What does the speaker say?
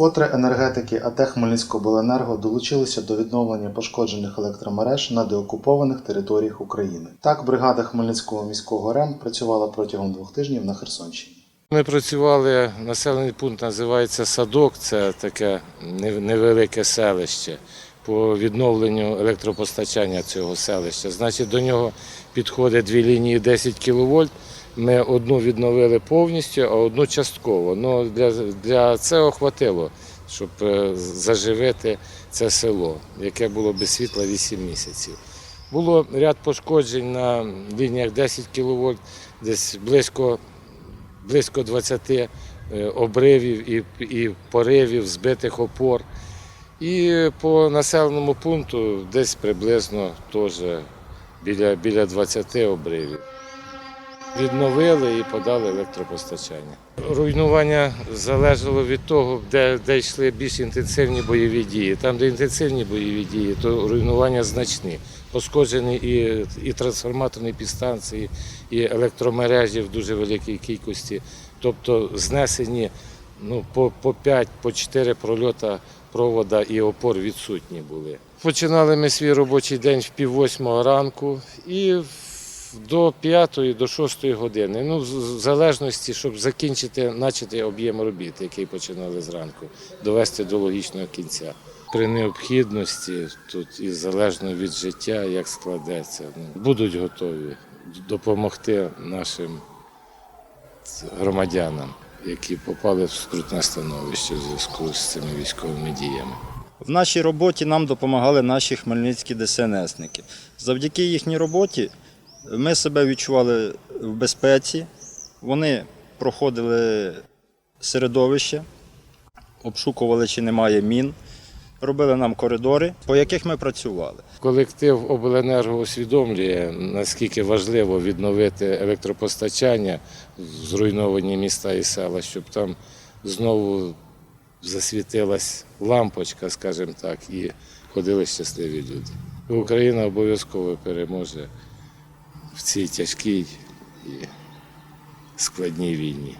Вкотре енергетики АТ Хмельницькобленерго долучилися до відновлення пошкоджених електромереж на деокупованих територіях України. Так, бригада Хмельницького міського РЕМ працювала протягом двох тижнів на Херсонщині. Ми працювали, населений пункт називається Садок, це таке невелике селище по відновленню електропостачання цього селища. Значить, до нього підходить дві лінії 10 кВт. Ми одну відновили повністю, а одну частково. Ну, для, для цього хватило, щоб е, заживити це село, яке було без світла 8 місяців. Було ряд пошкоджень на лініях 10 кВт, десь близько близько 20 е, обривів і, і поривів, збитих опор. І по населеному пункту десь приблизно теж біля, біля 20 обривів. Відновили і подали електропостачання. Руйнування залежало від того, де, де йшли більш інтенсивні бойові дії. Там, де інтенсивні бойові дії, то руйнування значні. Пошкоджені і, і трансформаторні підстанції, і електромережі в дуже великій кількості. Тобто знесені ну, по, по 5, по 4 прольота провода і опор відсутні були. Починали ми свій робочий день в пів восьмого ранку і до п'ятої, до шостої години. Ну, в залежності, щоб закінчити, начати об'єм робіт, який починали зранку, довести до логічного кінця. При необхідності, тут і залежно від життя, як складеться, ну, будуть готові допомогти нашим громадянам, які попали в скрутне становище в зв'язку з цими військовими діями. В нашій роботі нам допомагали наші хмельницькі ДСНСники. Завдяки їхній роботі ми себе відчували в безпеці. Вони проходили середовище, обшукували, чи немає мін, робили нам коридори, по яких ми працювали. Колектив обленерго усвідомлює, наскільки важливо відновити електропостачання в зруйновані міста і села, щоб там знову засвітилась лампочка, скажімо так, і ходили щасливі люди. Україна обов'язково переможе в цій тяжкій і складній війні.